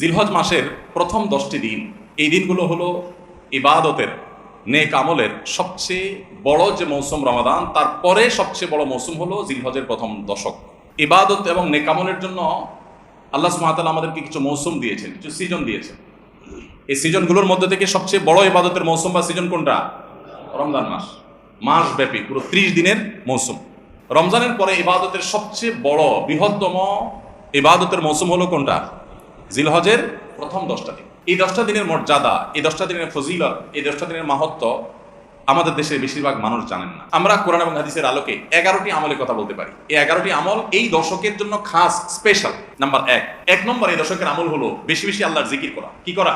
জিলহজ মাসের প্রথম দশটি দিন, এই দিনগুলো হলো ইবাদতের, নেক আমলের সবচেয়ে বড় যে মৌসুম রমাদান তারপরে সবচেয়ে বড় মৌসুম হলো জিলহজের প্রথম দশক। ইবাদত এবং নেক আমলের জন্য আল্লাহ সুমাতাল আমাদেরকে কিছু মৌসুম দিয়েছেন, কিছু সিজন দিয়েছেন। এই সিজনগুলোর মধ্যে থেকে সবচেয়ে বড় ইবাদতের মৌসুম বা সিজন কোনটা? রমজান মাস। মাস ব্যাপী পুরো ত্রিশ দিনের মৌসুম। রমজানের পরে ইবাদতের সবচেয়ে বড় বৃহত্তম ইবাদতের মৌসুম হলো কোনটা? জিলহজের প্রথম দশটা দিন। এই দশটা দিনের মর্যাদা, এই দশটা দিনের ফজিলত, এই দশটা দিনের মাহাত্ম আমাদের দেশের বেশিরভাগ মানুষ জানেন না। আমরা কোরআন এবং হাদিসের আলোকে এগারোটি আমলের কথা বলতে পারি। এই এগারোটি আমল এই দশকের জন্য খাস স্পেশাল নাম্বার এক। এক নম্বর এই দশকের আমল হলো বেশি বেশি আল্লাহর জিকির করা। কি করা?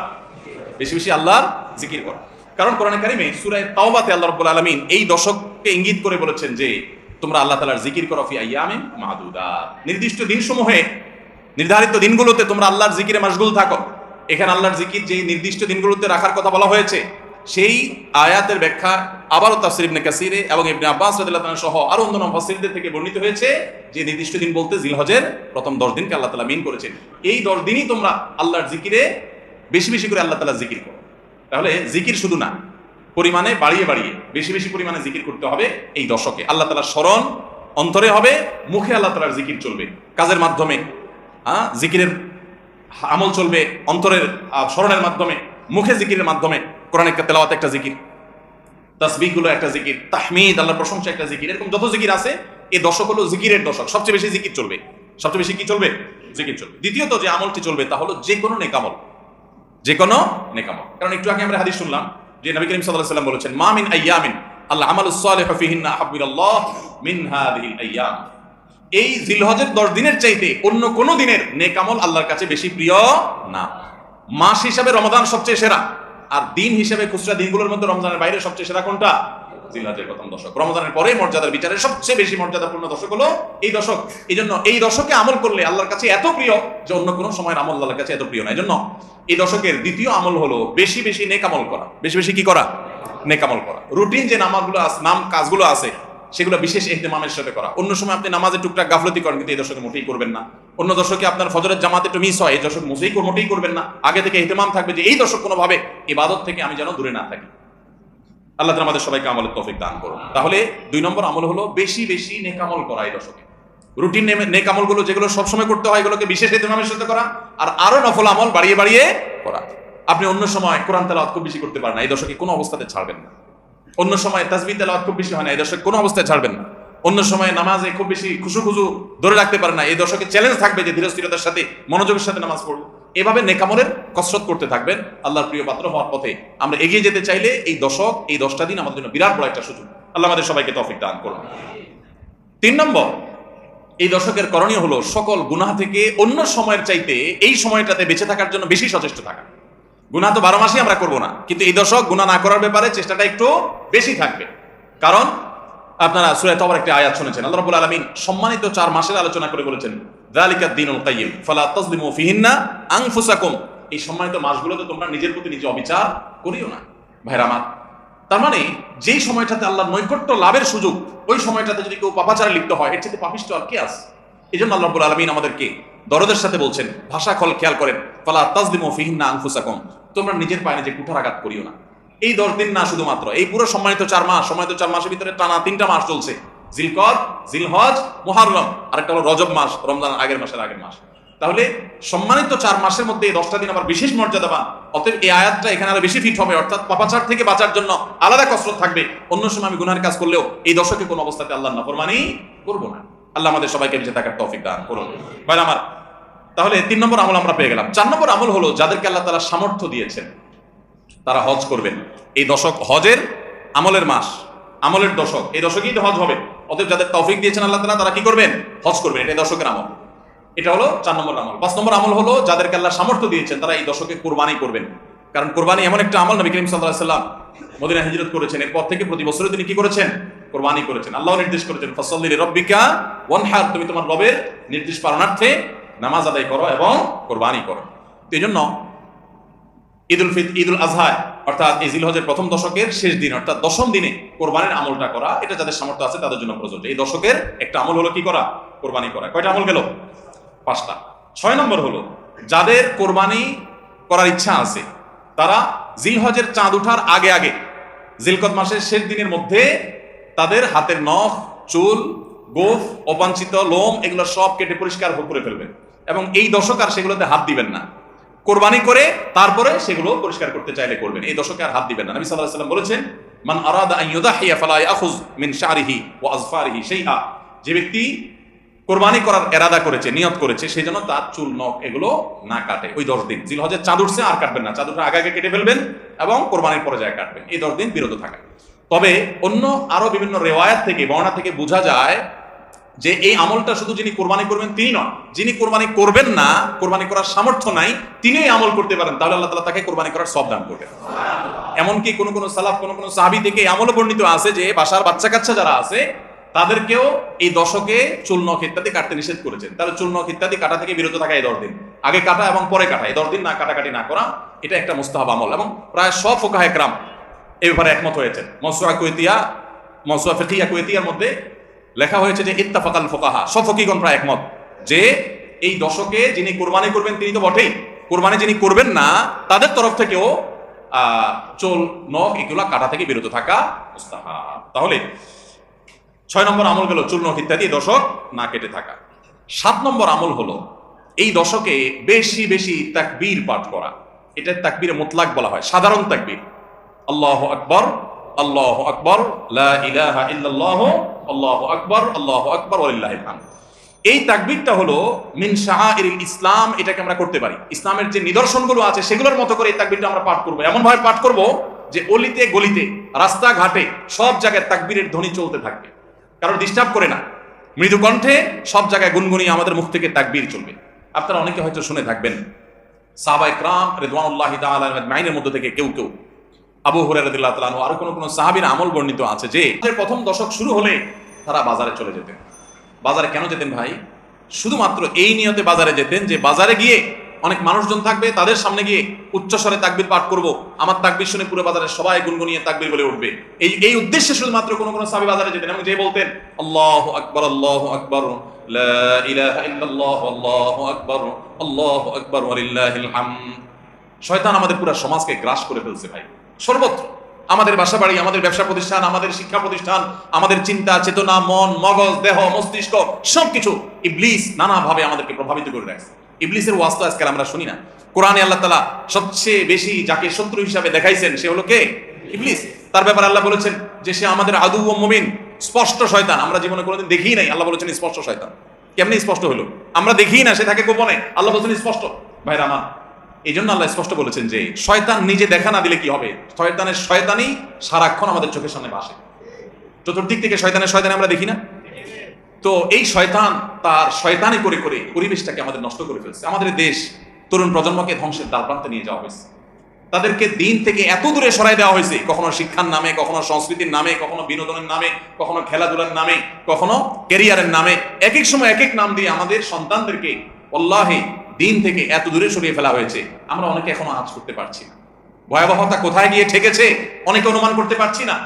বেশি বেশি আল্লাহর জিকির করা। কারণ কোরআন কারিমে সুরায় তাওবাতে আল্লাহ রাব্বুল আলামিন এই দশককে ইঙ্গিত করে বলেছেন যে তোমরা আল্লাহ তাআলার জিকির করো ফি আইয়ামিন মাদুদাত। নির্দিষ্ট দিনসমূহে নির্ধারিত দিনগুলোতে তোমরা আল্লাহর জিকিরে মাশগুল থাকো। এখানে আল্লাহর জিকির যে নির্দিষ্ট দিনগুলোতে রাখার কথা বলা হয়েছে, সেই আয়াতের ব্যাখ্যা আবারও তাফসির ইবনে কাসিরে এবং ইবনে আব্বাস রাদিয়াল্লাহু সহ আরও অন্যান্য মুফাসসিরদের থেকে বর্ণিত হয়েছে যে নির্দিষ্ট দিন বলতে জিলহজের প্রথম 10 দিনকে আল্লাহ তাআলা মিন করেছেন। এই 10 দিনই তোমরা আল্লাহর জিকিরে বেশি বেশি করে আল্লাহ তাআলা জিকির করো। তাহলে জিকির শুধু না, পরিমাণে বাড়িয়ে বাড়িয়ে বেশি বেশি পরিমাণে জিকির করতে হবে এই দশকে। আল্লাহ তাআলার স্মরণ অন্তরে হবে, মুখে আল্লাহ তাআলার জিকির চলবে। কাজের মাধ্যমে হ্যাঁ জিকিরের আমল চলবে অন্তরের স্মরণের মাধ্যমে, মুখে জিকিরের মাধ্যমে। কোরআন একটা তেলাওয়াত একটা জিকির, তাসবিহগুলো একটা জিকির, তাহমিদ, আল্লাহর প্রশংসা একটা জিকির, এরকম যত জিকির আছে এই দশক হলো জিকিরের দশক। সবচেয়ে বেশি জিকির চলবে। সবচেয়ে বেশি কি চলবে? জিকির চলবে। দ্বিতীয়ত যে আমলটি চলবে তা হলো যে কোনো নেকামল যে কোনো নেকামল কারণ একটু আগে আমরা হাদিস শুনলাম যে নবী করিম সাল্লাল্লাহু আলাইহি বলেছেন, মা মিন আইয়ামিন, আল্লাহ আমালুস সালিহু ফিহিন্না আহাব্বিরাল্লাহ মিন হাযিহিল আইয়াম। এই জিলহজের দশ দিনের চাইতে অন্য কোনো দিনের নেকামল আল্লাহর কাছে বেশি প্রিয় না। মাস হিসাবে রমাদান সবচেয়ে সেরা। আর দিন হিসাবে খুচরা দিনগুলোর মধ্যে রমজানের বাইরে সবচেয়ে সেরা কোনটা? জিলহজের প্রথম দশক। রমজানের পরে মর্যাদার বিচারে সবচেয়ে বেশি মর্যাদাপূর্ণ দশক হলো এই দশক। এই জন্য এই দশকে আমল করলে আল্লাহর কাছে এত প্রিয় যে অন্য কোনো সময়ের আমল আল্লাহর কাছে এত প্রিয় না। এই জন্য এই দশকের দ্বিতীয় আমল হলো বেশি বেশি নেকামল করা। বেশি বেশি কি করা? নেকামল করা। রুটিন যে নামাজগুলো আছে নাম কাজগুলো আছে সেগুলো বিশেষ এহতেমামের সাথে করা। অন্য সময় আপনি নামাজে টুকটাক গাফলতি করেন, কিন্তু এই দশকে মোটেই করবেন না। অন্য দশকে আপনার ফজরের জামাতে একটু মিস হয়, এই দশক মোটেই মোটেই করবেন না। আগে থেকে এহতেমাম থাকবে যে এই দশক কোনোভাবে ইবাদত থেকে আমি যেন দূরে না থাকি। আল্লাহ আমাদের সবাইকে আমলের তৌফিক দান করুন। তাহলে দুই নম্বর আমল হলো বেশি বেশি নেকামল করা এই দশকে। রুটিন নেক আমলগুলো যেগুলো সবসময় করতে হয়, এগুলোকে বিশেষ এহতেমামের সাথে করা আর আরও নফল আমল বাড়িয়ে বাড়িয়ে করা। আপনি অন্য সময় কোরআন তেলাওয়াত খুব বেশি করতে পারেন এই দশকে কোনো অবস্থাতে ছাড়বেন না। অন্য সময় তাসবি তেলাওয়াত খুব বেশি হয় না, এই দশকে কোনো অবস্থায় ছাড়বেন না। অন্য সময় নামাজে খুব বেশি খুশু খুশু ধরে রাখতে পারে না, এই দশকে চ্যালেঞ্জ থাকবে যে ধীরস্থিরতার সাথে, মনোযোগের সাথে নামাজ পড়ব এভাবে নেকামলের কসরত করতে থাকবেন, আল্লাহর প্রিয় পাত্র হওয়ার পথে। আমরা এগিয়ে যেতে চাইলে এই দশক, এই দশটা দিন আমাদের জন্য বিরাট বড় একটা সুযোগ। আল্লাহ আমাদের সবাইকে তৌফিক দান করুন। তিন নম্বর, এই দশকের করণীয় হলো সকল গুনাহ থেকে অন্য সময়ের চাইতে এই সময়টাতে বেঁচে থাকার জন্য বেশি সচেষ্ট থাকা। গুনাহ তো বারো মাসই আমরা করব না। কিন্তু এই দশক গুনাহ না করার ব্যাপারে চেষ্টাটা একটু বেশি থাকবে। কারণ আপনারা সুরায় তবার একটা আয়াত শুনেছেন। আল্লাহ রাব্বুল আলামিন সম্মানিত চার মাসের আলোচনা করে বলেছেন, যালিকা দিনুল কাইয়িম ফালা তাজলিমু ফিহিন্না আনফুসাকুম। এই সম্মানিত মাসগুলোতে তোমরা নিজের প্রতি নিজে অবিচার করিও না। ভাইরা আমার, তার মানে যেই সময়টাতে আল্লাহর নৈকট্য লাভের সুযোগ, ওই সময়টাতে যদি কেউ পাপাচারে লিপ্ত হয়, এর চেয়ে পাপিষ্ট আর কে আছে? এই জন্য আল্লাহ রাব্বুল আলামিন আমাদেরকে দরদের সাথে বলছেন, ভাষা খল খেয়াল করেন, ফালা তাজলিমু ফিহিন্না আনফুসাকুম। তোমরা নিজের পায়ে নিজে কুঠারাঘাত করিও না। এই দশ দিন না শুধুমাত্র, এই পুরো সম্মানিত চার মাস, সম্মানিত চার মাসের ভিতরে টানা তিনটা মাস চলছে। জিলকদ, জিলহজ, মুহাররম। আরেকটা হলো রজব মাস, রমজান আগের মাসের আগের মাস। তাহলে সম্মানিত চার মাসের মধ্যে এই দশটা দিন আবার বিশেষ মর্যাদা মর্যাদাবান। অতএব এই আয়াতটা এখানে আরও বেশি ফিট হবে, অর্থাৎ পাপাচার থেকে বাঁচার জন্য আলাদা কসরত থাকবে। অন্য সময় আমি গুনার কাজ করলেও এই দশকে কোনো অবস্থাতে আল্লাহ নাফরমানি করব না। আল্লাহ আমাদের সবাইকে বেঁচে থাকার তৌফিক দান করুন। ভাই আমার, তাহলে তিন নম্বর আমল আমরা পেয়ে গেলাম। চার নম্বর আমল হলো যাদেরকে আল্লাহ তারা সামর্থ্য দিয়েছেন, তারা হজ করবেন। এই দশক হজের আমলের মাস, আমলের দশক। এই দশকেই তো হজ হবে। অতএব যাদের তৌফিক দিয়েছেন আল্লাহ তালা তারা কি করবেন? হজ করবেন। এটা দশকের আমল। এটা হলো চার নম্বর আমল। পাঁচ নম্বর আমল হলো যাদেরকে আল্লাহ সামর্থ্য দিয়েছেন, তারা এই দশকে কোরবানি করবেন। কারণ কোরবানি এমন একটা আমল নবী করিম সাল্লাহ সাল্লাম মদিনা হিজরত করেছেন। এরপর থেকে প্রতি বছরে তিনি কি করেছেন? কোরবানি করেছেন। আল্লাহ নির্দেশ করেছেন, ফসল্লি রব্বিকা ওয়ানহার তুমি তোমার রবের নির্দেশ পালনার্থে নামাজ আদায় করো এবং কোরবানি করো। এই জন্য ঈদুল ফিত, ঈদুল আজহায় অর্থাৎ এই জিলহজের প্রথম দশকের শেষ দিন, অর্থাৎ দশম দিনে কোরবানির আমলটা করা, এটা যাদের সামর্থ্য আছে তাদের জন্য প্রযোজ্য। এই দশকের একটা আমল হলো কি করা? কোরবানি করা। কয়টা আমল গেল? পাঁচটা। ছয় নম্বর হলো, যাদের কোরবানি করার ইচ্ছা আছে, তারা জিলহজের চাঁদ উঠার আগে আগে জিলকত মাসের শেষ দিনের মধ্যে তাদের হাতের নখ, চুল, গোফ, অবাঞ্ছিত লোম, এগুলো সব কেটে পরিষ্কার করে ফেলবেন। এবং এই দশক আর সেগুলোতে হাত দিবেন না। কোরবানি করে তারপরে সেগুলো পরিষ্কার করতে চাইলে করবেন। এই দশকে আর হাত দিবেন না। নবী আলাইহি সাল্লাম বলেছেন, মান আরাদা মিন শাইআ। যে ব্যক্তি কোরবানি করার এরাদা করেছে, নিয়ত করেছে সেই জন্য তার চুল, নখ এগুলো না কাটে। ওই দশ দিন। জিলহজের চাঁদ উঠছে, আর কাটবেন না। চাঁদ আগে আগে কেটে ফেলবেন এবং কোরবানির পরে যায় কাটবেন। এই দশ দিন বিরত থাকা। তবে অন্য আরও বিভিন্ন রেওয়ায়াত থেকে বর্ণা থেকে বোঝা যায় যে এই আমলটা শুধু যিনি কোরবানি করবেন তিনি নন, যিনি কোরবানি করবেন না, কোরবানি করার সামর্থ্য নাই তিনি এই আমল করতে পারেন, তাহলে আল্লাহ তালা তাকে কোরবানি করার সব দান করবেন। এমনকি কোনো কোনো সালাফ, কোনো কোনো সাহাবি থেকে এই আমলও বর্ণিত আছে যে বাসার বাচ্চা কাচ্চা যারা আছে, তাদেরকেও এই দশকে চুল নখ ইত্যাদি কাটতে নিষেধ করেছেন। তাহলে চুল নখ ইত্যাদি কাটা থেকে বিরত থাকা এই দশ দিন। আগে কাটা এবং পরে কাটা, এই দশ দিন না কাটাকাটি না করা, এটা একটা মুস্তাহাব আমল। এবং প্রায় সব ফোকাহ এই ব্যাপারে একমত হয়েছেন। মসুয়া কুয়েতিয়া মসুয়া ফিকিয়া কুয়েতিয়ার মধ্যে লেখা হয়েছে যে, ইত্তাফাকাল ফোকাহা। সব ফকিগণ প্রায় একমত যে, এই দশকে যিনি কোরবানি করবেন, তিনি তো বটেই। কোরবানি যিনি করবেন না, তাদের তরফ থেকেও চোল, নখ এগুলা কাটা থেকে বিরত থাকা তাহলে, ছয় নম্বর আমল গেল চূর্ণ ইত্যাদি, দশক না কেটে থাকা। সাত নম্বর আমল হলো, এই দশকে বেশি বেশি তাকবীর পাঠ করা। এটা তাকবীরে মোতলাক বলা হয়, সাধারণ তাকবীর। আল্লাহ আকবর আল্লাহ আকবর আল্লাহ আকবর আল্লাহ আকবর এই তাকবীরটা হলো মিন শাআইরিল ইসলাম, এটাকে আমরা করতে পারি। ইসলামের যে নিদর্শনগুলো আছে, সেগুলোর মতো করে এই তাকবিরটা আমরা পাঠ করব। এমন ভাবে পাঠ করব যে অলিতে গলিতে, রাস্তাঘাটে, সব জায়গায় তাকবীরের ধ্বনি চলতে থাকবে। কারণ ডিস্টার্ব করে না। মৃদু কণ্ঠে সব জায়গায় গুনগুনিয়ে আমাদের মুখ থেকে তাকবীর চলবে। আপনারা অনেকে হয়তো শুনে থাকবেন সাহাবা ইকরাম রিদওয়ানুল্লাহ মাইনের মধ্যে থেকে কেউ কেউ। আবু হুরায়রা তাআলা আরও কোন কোন সাহাবীর আমল বর্ণিত আছে যে প্রথম দশক শুরু হলে তারা বাজারে চলে যেতেন। বাজারে কেন যেতেন ভাই? শুধুমাত্র এই নিয়তে বাজারে যেতেন যে বাজারে গিয়ে অনেক মানুষজন থাকবে, তাদের সামনে গিয়ে উচ্চস্বরে তাকবির পাঠ করব, আমার তাকবির শুনে পুরো বাজারে সবাই গুনগুনিয়ে তাকবির বলে উঠবে। এই এই উদ্দেশ্যে শুধুমাত্র কোনো কোনো সাহাবী বাজারে যেতেন, এবং যে বলতেন, আল্লাহু আকবার, আল্লাহু আকবর শয়তান আমাদের পুরো সমাজকে গ্রাস করে ফেলছে ভাই। সর্বত্র। আমাদের বাসা বাড়ি, আমাদের ব্যবসা প্রতিষ্ঠান, আমাদের শিক্ষা প্রতিষ্ঠান, আমাদের চিন্তা, চেতনা, মন, মগজ, দেহ, মস্তিষ্ক, সবকিছু ইবলিস নানাভাবে আমাদেরকে প্রভাবিত করে রাখছে। ইবলিসের ওয়াস্ত আজকাল আমরা শুনি না। কোরআনে আল্লাহ তালা সবচেয়ে বেশি যাকে শত্রু হিসাবে দেখাইছেন, সে হলো কে? ইবলিস। তার ব্যাপারে আল্লাহ বলেছেন যে সে আমাদের আদু ও মুমিন, স্পষ্ট শয়তান। আমরা জীবনে কোনোদিন দেখি নাই, আল্লাহ বলেছেন স্পষ্ট শয়তান। কেমনি স্পষ্ট হলো? আমরা দেখি না, সে থাকে গোপনে। আল্লাহ বলছেন স্পষ্ট। ভাই রামান এই জন্য আল্লাহ স্পষ্ট বলেছেন যে, শয়তান নিজে দেখা না দিলে কি হবে? শয়তানের শয়তানি সারাক্ষণ আমাদের চোখের সামনে বাসে। চতুর্দিক থেকে শয়তানের শয়তানি আমরা দেখি না? তো এই শয়তান তার শয়তানি করে করে পরিবেশটাকে আমাদের নষ্ট করে ফেলছে। আমাদের দেশ তরুণ প্রজন্মকে ধ্বংসের দ্বার প্রান্তে নিয়ে যাওয়া হয়েছে। তাদেরকে দিন থেকে এত দূরে সরাই দেওয়া হয়েছে, কখনো শিক্ষার নামে, কখনো সংস্কৃতির নামে, কখনো বিনোদনের নামে, কখনো খেলাধুলার নামে, কখনো ক্যারিয়ারের নামে। এক এক সময় এক এক নাম দিয়ে আমাদের সন্তানদেরকে অল্লাহে দিন থেকে এত দূরে সরিয়ে ফেলা হয়েছে। আমরা অনেকে এখনও আজ করতে পারছি না। ভয়াবহতা কোথায় গিয়ে ঠেকেছে, অনেকে অনুমান করতে পারছি না।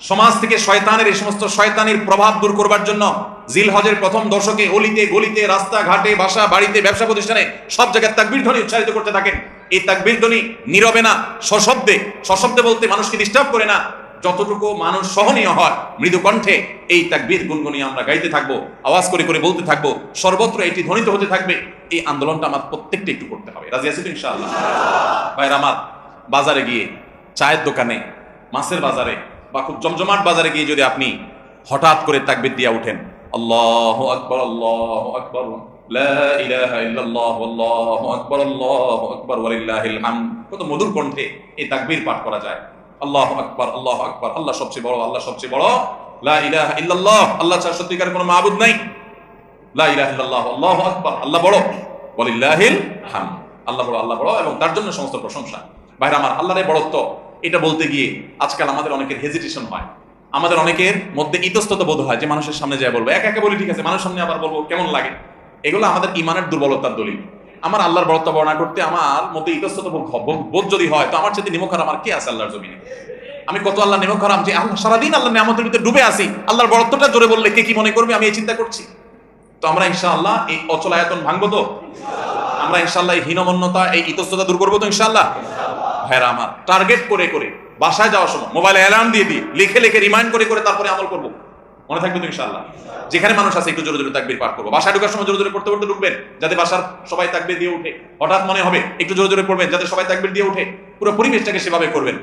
সমাজ থেকে শয়তানের এই সমস্ত শয়তানির প্রভাব দূর করবার জন্য জিল হজের প্রথম দশকে অলিতে, গলিতে রাস্তা ঘাটে বাসা, বাড়িতে, ব্যবসা প্রতিষ্ঠানে সব জায়গায় তাকবীর ধ্বনি উচ্চারিত করতে থাকেন। এই তাকবীর ধ্বনি নীরবে না, সশব্দে সশব্দে বলতে মানুষকে ডিস্টার্ব করে না। যতটুকু মানুষ সহনীয় হয়, মৃদু কণ্ঠে এই তাকবীর গুনগুনি আমরা গাইতে থাকব, আওয়াজ করে করে বলতে থাকব, সর্বত্র এটি ধ্বনিত হতে থাকবে, এই আন্দোলনটা আমার প্রত্যেকটা একটু করতে হবে। রাজি আছি তো ইনশাআল্লাহ? আমার, বাজারে গিয়ে চায়ের দোকানে, মাছের বাজারে বা খুব জমজমাট বাজারে গিয়ে যদি আপনি হঠাৎ করে তাকবির দিয়া উঠেন, আল্লাহ আকবর আল্লাহ আকবর কত মধুর কণ্ঠে এই তাকবীর পাঠ করা যায়। আল্লাহু আকবার আল্লাহু আকবার, আল্লাহ সবচেয়ে বড়, আল্লাহ সবচেয়ে বড়। লা ইলাহা আল্লাহ কোনো মাবুদ নাই। লা আল্লাহু বড়। আল্লাহ বড় আল্লাহ বড় এবং তার জন্য সমস্ত প্রশংসা। ভাইরা আমার এটা বলতে গিয়ে আজকাল আমাদের অনেকের হেজিটেশন হয়। আমাদের অনেকের মধ্যে ইতস্তত বোধ হয় যে মানুষের সামনে যায় বলব, একা একা বলি ঠিক আছে, মানুষের সামনে আবার বলব কেমন লাগে? এগুলো আমাদের ইমানের দুর্বলতার দলিল। আমার আল্লাহর বড়ত্ব বর্ণনা করতে আমার মধ্যে ইতস্তত বোধ যদি হয়, তো আমার সাথে নিমক হারাম আর কে আছে আল্লাহর জমিনে? আমি কত আল্লাহ নিমক হারাম যে আল্লাহ সারাদিন আল্লাহ নিয়ামতের ভিতরে ডুবে আছি। আল্লাহর বড়ত্বটা জোরে বললে কে কি মনে করবে? আমি এই চিন্তা করছি। তো আমরা ইনশাআল্লাহ এই অচলায়তন ভাঙবো তো? আমরা ইনশাল্লাহ এই হীনমন্যতা, এই ইতস্ততা দূর করব তো ইনশাল্লাহ ভাইরা আমার টার্গেট করে করে, বাসায় যাওয়ার সময় মোবাইলে অ্যালার্ম দিয়ে দিই, লিখে লিখে রিমাইন্ড করে করে তারপরে আমল করব। মনে থাকবে তো ইনশাল্লাহ যেখানে মানুষ আছে একটু জোরে জোরে তাকবির পাঠ করব। বাসায় ঢোকার সময় জোরে জোরে পড়তে পড়তে ঢুকবেন, যাতে বাসার সবাই তাকবির দিয়ে উঠে হঠাৎ মনে হবে একটু জোরে জোরে পড়বেন, যাতে সবাই তাকবির দিয়ে উঠে পুরো পরিবেশটাকে সেভাবে করবেন।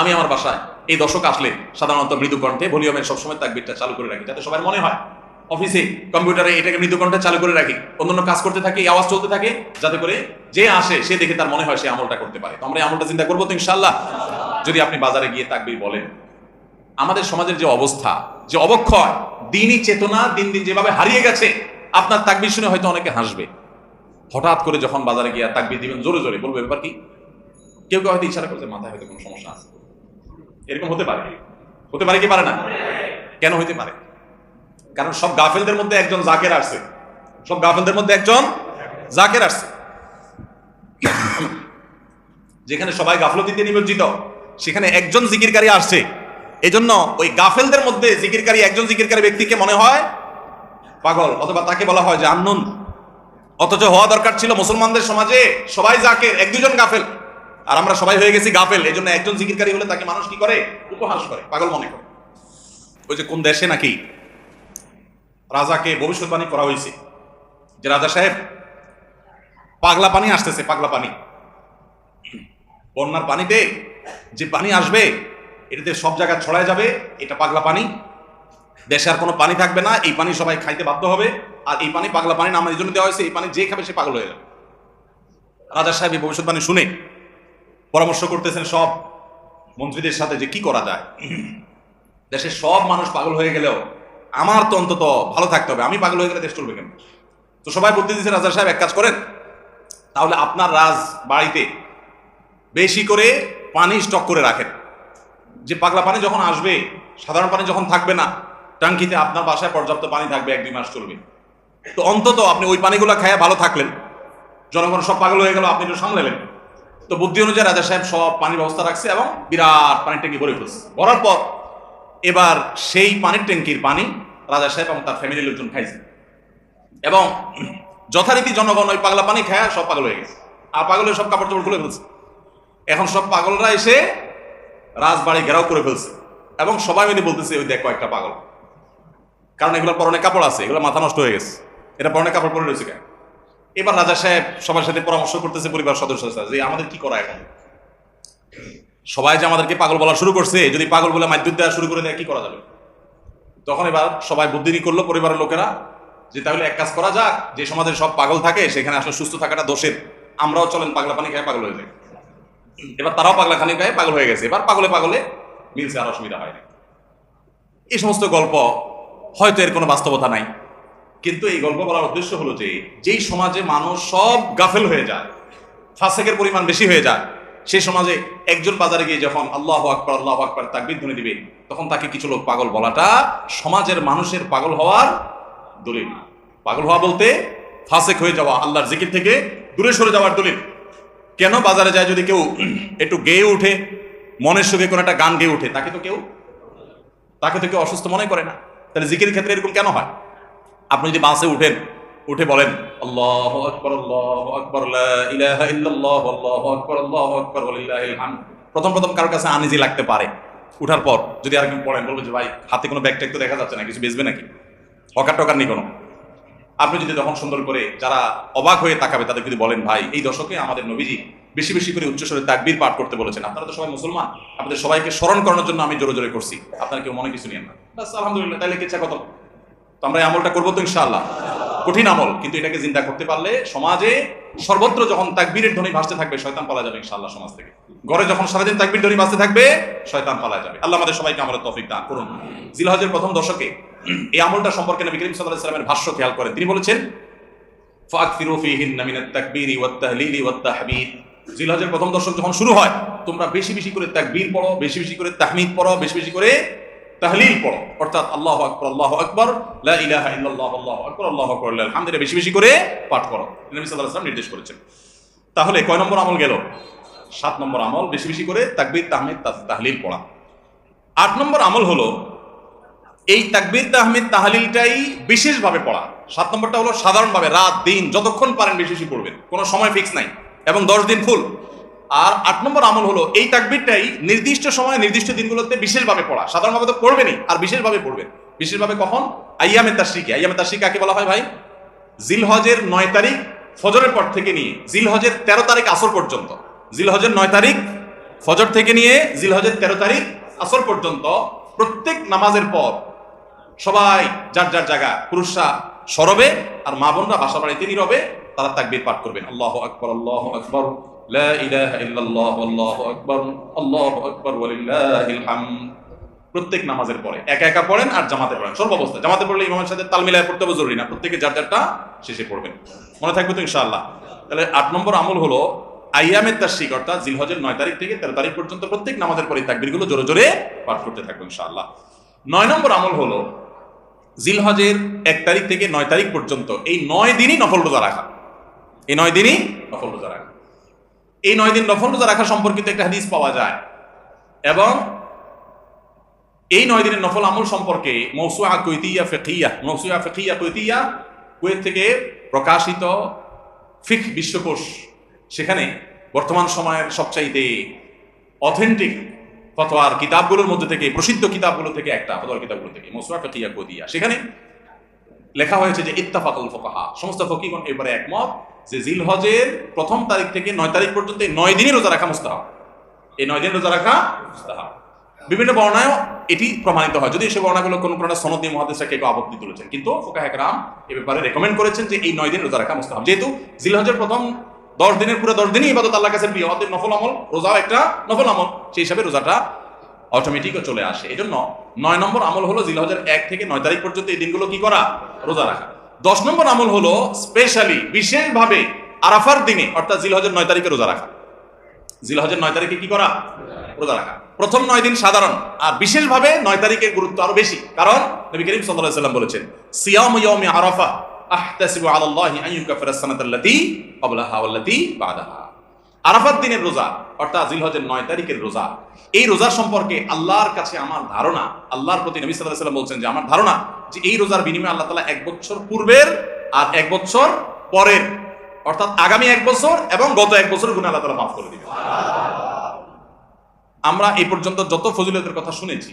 আমি আমার বাসায় এই দশক আসলে সাধারণত মৃদু কণ্ঠে ভলিউমের সবসময় তাকবিরটা চালু করে রাখি, যাতে সবার মনে হয়। অফিসে, কম্পিউটারে এটাকে মৃদু কণ্ঠে চালু করে রাখি। অন্যান্য কাজ করতে থাকে, এই আওয়াজ চলতে থাকে, যাতে করে যে আসে, সে দেখে তার মনে হয় সে আমলটা করতে পারে। তো আমরা আমলটা চিন্তা করব তো ইনশাল্লাহ যদি আপনি বাজারে গিয়ে তাকবির বলেন আমাদের সমাজের যে অবস্থা, যে অবক্ষয়, দিনই চেতনা, দিন দিন যেভাবে হারিয়ে গেছে, আপনার তাকবির শুনে হয়তো অনেকে হাসবে। হঠাৎ করে যখন বাজারে গিয়ে তাকবির দিবেন, জোরে জোরে বলবে ব্যাপার কি? কেউ কেউ হয়তো ইশারা করছে, মাথায় হয়তো কোনো সমস্যা আছে। এরকম হতে পারে। হতে পারে কি পারে না? কেন হইতে পারে? কারণ সব গাফেলদের মধ্যে একজন জাকের আসছে। সব গাফেলদের মধ্যে একজন জাকের আসছে। যেখানে সবাই গাফলতিতে নিমজ্জিত, সেখানে একজন জিকিরকারী আসছে। এজন্য ওই গাফেলদের মধ্যে জিকিরকারী, একজন জিকিরকারী ব্যক্তিকে মনে হয় পাগল, অথবা তাকে বলা হয় যে আন্নুন। অথচ হওয়া দরকার ছিল মুসলমানদের সমাজে সবাই যাকে, এক দুজন গাফেল। আর আমরা সবাই হয়ে গেছি গাফেল এই জন্য একজন জিকিরকারী হলে তাকে মানুষ কি করে? উপহাস করে, পাগল মনে করে। ওই যে কোন দেশে নাকি রাজাকে ভবিষ্যৎবাণী করা হয়েছে, যে রাজা সাহেব, পাগলা পানি আসতেছে, পাগলা পানি। বন্যার পানিতে যে পানি আসবে এটাতে সব জায়গায় ছড়ায় যাবে, এটা পাগলা পানি। দেশে আর কোনো পানি থাকবে না, এই পানি সবাই খাইতে বাধ্য হবে। আর এই পানি পাগলা পানি নাম জন্য দেওয়া হয়েছে, এই পানি যে খাবে সে পাগল হয়ে যাবে। রাজা সাহেব এই ভবিষ্যৎবাণী শুনে পরামর্শ করতেছেন সব মন্ত্রীদের সাথে যে কি করা যায়। দেশের সব মানুষ পাগল হয়ে গেলেও আমার তো অন্তত ভালো থাকতে হবে, আমি পাগল হয়ে গেলে দেশ চলবে কেন? তো সবাই বুদ্ধি দিচ্ছে রাজা সাহেব, এক কাজ করেন, তাহলে আপনার রাজ বাড়িতে বেশি করে পানি স্টক করে রাখেন। যে পাগলা পানি যখন আসবে, সাধারণ পানি যখন থাকবে না, টাঙ্কিতে আপনার বাসায় পর্যাপ্ত পানি থাকবে, এক দুই মাস চলবে। তো অন্তত আপনি ওই পানিগুলো খাইয়া ভালো থাকলেন। জনগণ সব পাগল হয়ে গেল, আপনি একটু সামলালেন। তো বুদ্ধি অনুযায়ী রাজা সাহেব সব পানির ব্যবস্থা রাখছে এবং বিরাট পানির ট্যাঙ্কি ভরে ফেলছে। ভরার পর এবার সেই পানির ট্যাঙ্কির পানি রাজা সাহেব এবং তার ফ্যামিলির লোকজন খাইছে। এবং যথারীতি জনগণ ওই পাগলা পানি খায় সব পাগল হয়ে গেছে। আর পাগল হয়ে সব কাপড় চোপড় খুলে ফেলছে। এখন সব পাগলরা এসে রাজবাড়ি ঘেরাও করে ফেলছে। এবং সবাই মিলে বলতেছে, ওই দেখো একটা পাগল। কারণ এগুলো পরনে কাপড় আছে, এগুলো মাথা নষ্ট হয়ে গেছে। এটা পরনে কাপড় পরে রয়েছে কেন? এবার রাজা সাহেব সবার সাথে পরামর্শ করতেছে পরিবার সদস্য যে আমাদের কি করা এখন? সবাই যে আমাদেরকে পাগল বলা শুরু করছে, যদি পাগল বলে মাধ্যম দেওয়া শুরু করে দেয়, কি করা যাবে? তখন এবার সবাই বুদ্ধিনি করল পরিবারের লোকেরা, যে তাহলে এক কাজ করা যাক, যে সমাজের সব পাগল থাকে, সেখানে আসলে সুস্থ থাকাটা দোষের। আমরাও চলেন পাগলা পানি খায় পাগল হয়ে যাই। এবার তারাও পাগলা খানি খায় পাগল হয়ে গেছে। এবার পাগলে পাগলে মিলছে আর অসুবিধা হয়নি এই সমস্ত গল্প হয়তো এর কোনো বাস্তবতা নাই। কিন্তু এই গল্প বলার উদ্দেশ্য হলো যে, যেই সমাজে মানুষ সব গাফেল হয়ে যায়, ফাসেকের পরিমাণ বেশি হয়ে যায়, সেই সমাজে একজন বাজারে গিয়ে যখন আল্লাহ আকবর আল্লাহ আকবর তাকবির ধ্বনি দিবে, তখন তাকে কিছু লোক পাগল বলাটা সমাজের মানুষের পাগল হওয়ার দলিল পাগল হওয়া বলতে ফাসেক হয়ে যাওয়া, আল্লাহর জিকির থেকে দূরে সরে যাওয়ার দলিল। কেন বাজারে যায় যদি কেউ একটু গেয়ে উঠে, মনের সুখে কোনো একটা গান গেয়ে উঠে, তাকে তো কেউ, তাকে তো কেউ অসুস্থ মনে করে না। তাহলে জিকির ক্ষেত্রে এরকম কেন হয়? আপনি যদি বাসে উঠেন, উঠে বলেন ইলাহা প্রথম প্রথম কারোর কাছে আনিজি লাগতে পারে। উঠার পর যদি আর কেউ পড়েন, বলবে যে, ভাই, হাতে কোনো ব্যাগ ট্যাগ তো দেখা যাচ্ছে না, কিছু বেচবে নাকি? হকার টকার নেই কোনো আপনি যদি তখন সুন্দর করে যারা অবাক হয়ে তাকাবে তাদের যদি বলেন, ভাই, এই দশকে আমাদের নবীজি বেশি বেশি করে উচ্চস্বরে তাকবীর পাঠ করতে বলেছেন। আপনারা তো সবাই মুসলমান। আপনাদের সবাইকে স্মরণ করানোর জন্য আমি জোরে জোরে করছি। আপনারা কেউ মনে কিছু নিয়েন না। বাস, আলহামদুলিল্লাহ, তাইলে কিচ্ছা কত তো আমরা এই আমলটা করব তো ইনশাআল্লাহ। কঠিন আমল, কিন্তু এটাকে চিন্তা করতে পারলে সমাজে সর্বত্র যখন তাকবীরের ধ্বনি ভাসতে থাকবে, শয়তান পালা যাবে ইনশাআল্লাহ সমাজ থেকে। ঘরে যখন সারাদিন তাকবীর ধ্বনি ভাসতে থাকবে, শয়তান পালা যাবে। আল্লাহ আমাদের সবাইকে আমরা তৌফিক দান করুন। জিলহজের প্রথম দশকে এই আমলটা সম্পর্কে নবী করিম আলাইহি সাল্লামের ভাষ্য খেয়াল করেন। তিনি বলেছেন জিলহজের প্রথম দশক যখন শুরু হয়, তোমরা বেশি বেশি করে তাকবীর পড়ো, বেশি বেশি করে তাহমিদ পড়ো, বেশি বেশি করে তাহলিল পড়ো। অর্থাৎ আল্লাহ আকবর আল্লাহ আকবর ইলাহা ইল্লাল্লাহ, আল্লাহু আকবর আল্লাহু আকবর আলহামদুলিল্লাহ, বেশি বেশি করে পাঠ করো নবী সাল্লাল্লাহু আলাইহি ওয়াসাল্লাম নির্দেশ করেছেন। তাহলে কয় নম্বর আমল গেল? সাত নম্বর আমল, বেশি বেশি করে তাকবীর, তাহমিদ, তাহলিল পড়া। আট নম্বর আমল হলো এই তাকবির তাহমিদ তাহালিলটাই বিশেষভাবে পড়া। সাত নম্বরটা হলো সাধারণভাবে রাত, দিন, যতক্ষণ পারেন বেশি বেশি পড়বেন। কোনো সময় ফিক্স নাই এবং দশ দিন ফুল। আর আট নম্বর আমল হলো এই তাকবিরটাই নির্দিষ্ট সময় নির্দিষ্ট দিনগুলোতে বিশেষভাবে পড়া। সাধারণভাবে তো পড়বেনই, আর বিশেষভাবে পড়বেন। বিশেষভাবে কখন? আইয়ামে তাশরিকে। আইয়ামে তাশরিক কাকে বলা হয় ভাই? জিলহজের নয় তারিখ ফজরের পর থেকে নিয়ে, জিলহজের তেরো তারিখ আসর পর্যন্ত। জিলহজের নয় তারিখ ফজর থেকে নিয়ে জিলহজের তেরো তারিখ আসর পর্যন্ত প্রত্যেক নামাজের পর সবাই যার যার জায়গা, পুরুষরা সরবে আর মা বোনরা বাসা বাড়িতে নীরবে তারা তাকবীর পাঠ করবেন। আল্লাহ আকবর আল্লাহ আকবর, লা ইলাহা ইল্লাল্লাহ, আল্লাহু আকবার আল্লাহু আকবার, ওয়ালিল্লাহিল হামদ। প্রত্যেক নামাজের পরে, একা একা পড়েন আর জামাতে পড়েন। সর্বাবস্থা জামাতে পড়লে ইমামের সাথে তাল মিলায় পড়তে জরুরি না। প্রত্যেকে যার যারটা শেষে পড়বেন। মনে থাকবে তো ইনশাআল্লাহ। তাহলে আট নম্বর আমল হলো আইয়ামের তাশরিক, অর্থাৎ জিলহজের নয় তারিখ থেকে তেরো তারিখ পর্যন্ত প্রত্যেক নামাজের পরে তাকবীরগুলো জোরে জোরে পাঠ করতে থাকব ইনশাআল্লাহ। নয় নম্বর আমল হলো জিলহজের এক তারিখ থেকে নয় তারিখ পর্যন্ত এই নয় দিনই নফল রোজা রাখা। এই নয় দিনই নফল রোজা রাখা। এই নয় দিন নফল রোজা রাখা সম্পর্কিত একটা হাদিস পাওয়া যায়। এবং এই নয় দিনের নফল আমল সম্পর্কে মৌসুয়া কৈতিয়া ফেকিয়া মৌসুয়া ফেকিয়া কৈতিয়া কুয়েত থেকে প্রকাশিত ফিক বিশ্বকোষ সেখানে বর্তমান সময়ের সবচাইতে অথেন্টিক ফতোয়ার কিতাবগুলোর মধ্যে থেকে, প্রসিদ্ধ কিতাবগুলো থেকে একটা, ফতোয়ার কিতাবগুলো থেকে, মৌসুয়া ফেকিয়া কৈতিয়া সেখানে লেখা হয়েছে যে ইত্তাফাকুল ফোকাহা, সমস্ত ফকিগণ এবারে একমত যে জিলহজের প্রথম তারিখ থেকে নয় তারিখ পর্যন্ত এই নয় দিনই রোজা রাখা মুস্তাহাব। এই নয় দিন রোজা রাখা মুস্তাহাব। বিভিন্ন বর্ণায় এটি প্রমাণিত হয়। যদি সে বর্ণাগুলো কোনো কোনো সনদি মহাদেশা কেউ আপত্তি তুলেছেন, কিন্তু ফোকাহ একরাম এ ব্যাপারে রেকমেন্ড করেছেন যে এই নয় দিন রোজা রাখা মুস্তাহাব। যেহেতু জিলহজের প্রথম দশ দিনের পুরো দশ দিনই ইবাদত আল্লাহ কাছে প্রিয়। অতএব নফল আমল, রোজাও একটা নফল আমল। সেই হিসাবে রোজাটা অটোমেটিকও চলে আসে। এই জন্য নয় নম্বর আমল হলো জিলহজের এক থেকে নয় তারিখ পর্যন্ত এই দিনগুলো কি করা? রোজা রাখা। দশ নম্বর আমল হলো স্পেশালি বিশেষভাবে আরাফার দিনে, অর্থাৎ জিলহজের নয় তারিখে রোজা রাখা। জিলহজের নয় তারিখে কি করা? রোজা রাখা। প্রথম নয় দিন সাধারণ, আর বিশেষভাবে নয় তারিখের গুরুত্ব আরও বেশি। কারণ নবী করিম আলাইহি সাল্লাম বলেছেন, সিয়াম ইয়াউমি আরাফা। আহতাসিবু আলাল্লাহি আন ইউকাফিরা সানাতাল্লাতী ক্বাবলাহা ওয়াল্লাতী বাদাহা। আরাফাত দিনের রোজা, অর্থাৎ জিলহজের নয় তারিখের রোজা, এই রোজার সম্পর্কে আল্লাহর কাছে আমার ধারণা, আল্লাহর প্রতি নবী সাল্লাহ বলছেন যে আমার ধারণা যে এই রোজার বিনিময়ে আল্লাহ তালা এক বছর পূর্বের আর এক বছর পরের, অর্থাৎ আগামী এক বছর এবং গত এক বছর গুণ আল্লাহ তালা মাফ করে দিবে আমরা এই পর্যন্ত যত ফজিলতের কথা শুনেছি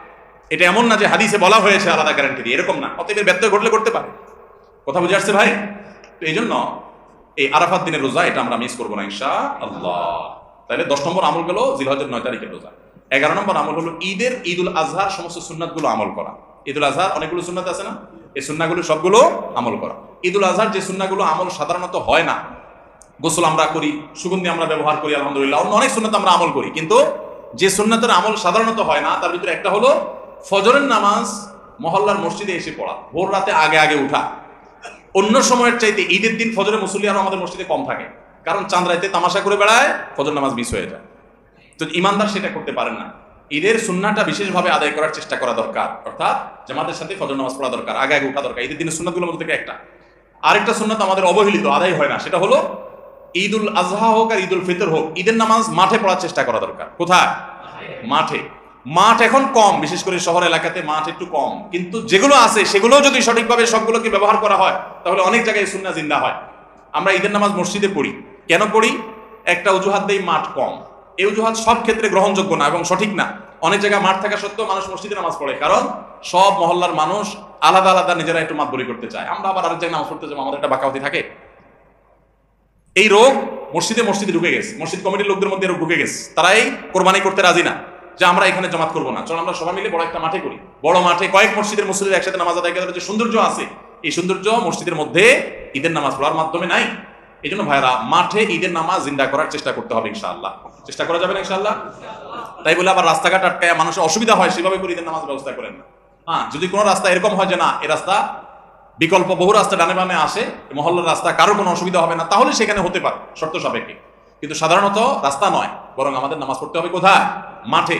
এটা এমন না যে হাদিসে বলা হয়েছে আলাদা গ্যারান্টি দিয়ে, এরকম না। অতএব ব্যত্যয় ঘটলে করতে পারে। কথা বুঝে আসছে ভাই? তো এই জন্য এই আরাফাত দিনের রোজা, এটা আমরা মিস করব না ইনশা আল্লাহ তাহলে দশ নম্বর আমল গেল জিলহজের নয় তারিখের রোজা। এগারো নম্বর আমল হলো ঈদের ঈদ উল আজহার সমস্ত সুন্নাতগুলো আমল করা। ঈদ উল আজহার অনেকগুলো সুন্নাত আছে না? এই সুন্নাগুলো সবগুলো আমল করা। ঈদ উল আজহার যে সুন্নাগুলো আমল সাধারণত হয় না, গোসল আমরা করি, সুগন্ধি আমরা ব্যবহার করি, আলহামদুলিল্লাহ, অন্য অনেক সুন্নাত আমরা আমল করি। কিন্তু যে সুন্নাতের আমল সাধারণত হয় না, তার ভিতরে একটা হলো ফজরের নামাজ মহল্লার মসজিদে এসে পড়া, ভোর রাতে আগে আগে উঠা। অন্য সময়ের চাইতে ঈদের দিন ফজরে মুসল্লি আরও আমাদের মসজিদে কম থাকে। কারণ চাঁদ তামাশা করে বেড়ায় ফজর নামাজ মিস হয়ে যায়। তো ইমানদার সেটা করতে পারেন না। ঈদের সুন্নাটা বিশেষভাবে আদায় করার চেষ্টা করা দরকার। অর্থাৎ জামাতের সাথে ফজর নামাজ পড়া দরকার, আগে আগে উঠা দরকার। ঈদের দিনের সুন্নাতগুলোর মধ্যে থেকে একটা। আরেকটা সুন্নাত আমাদের অবহেলিত, আদায় হয় না। সেটা হলো ঈদ উল আজহা হোক আর ঈদ উল ফিতর হোক, ঈদের নামাজ মাঠে পড়ার চেষ্টা করা দরকার। কোথায়? মাঠে। মাঠ এখন কম, বিশেষ করে শহর এলাকাতে মাঠ একটু কম। কিন্তু যেগুলো আছে, সেগুলো যদি সঠিকভাবে সবগুলোকে ব্যবহার করা হয়, তাহলে অনেক জায়গায় সুন্না জিন্দা হয়। আমরা ঈদের নামাজ মসজিদে পড়ি। কেন পড়ি? একটা অজুহাত দেই মাঠ কম। এই অজুহাত সব ক্ষেত্রে গ্রহণযোগ্য না এবং সঠিক না। অনেক জায়গায় মাঠ থাকা সত্ত্বেও মানুষ মসজিদে নামাজ পড়ে। কারণ সব মহল্লার মানুষ আলাদা আলাদা নিজেরা একটু মাতবরি করতে চায়। আমরা আবার আরেক জায়গায় নামাজ পড়তে যাব, আমাদের একটা বাকাওতি থাকে। এই রোগ মসজিদে মসজিদে ঢুকে গেছে। মসজিদ কমিটির লোকদের মধ্যে রোগ ঢুকে গেছে। তারাই কোরবানি করতে রাজি না। যে আমরা এখানে জমাত করব না। চলো, আমরা সবাই মিলে বড় একটা মাঠে করি। বড় মাঠে কয়েক মসজিদের মসজিদের একসাথে নামাজ আদায় করার যে সৌন্দর্য আছে। এই সৌন্দর্য মসজিদের মধ্যে ঈদের নামাজ পড়ার মাধ্যমে নাই। এই জন্য ভাইরা মাঠে ঈদের নামাজ জিন্দা করার চেষ্টা করতে হবে ইনশাআল্লাহ। চেষ্টা করা যাবে না ইনশাআল্লাহ? তাই বলে আবার রাস্তাঘাট আটকায়, মানুষের অসুবিধা হয়, সেভাবে করে ঈদের নামাজ ব্যবস্থা করেন না। হ্যাঁ যদি কোনো রাস্তা এরকম হয় যে না, এই রাস্তা বিকল্প, বহু রাস্তা ডানে বামে আসে মহল্লার রাস্তা কারও কোনো অসুবিধা হবে না, তাহলে সেখানে হতে পারে, শর্ত সাপেক্ষে। কিন্তু সাধারণত রাস্তা নয়, বরং আমাদের নামাজ পড়তে হবে কোথায়? মাঠে।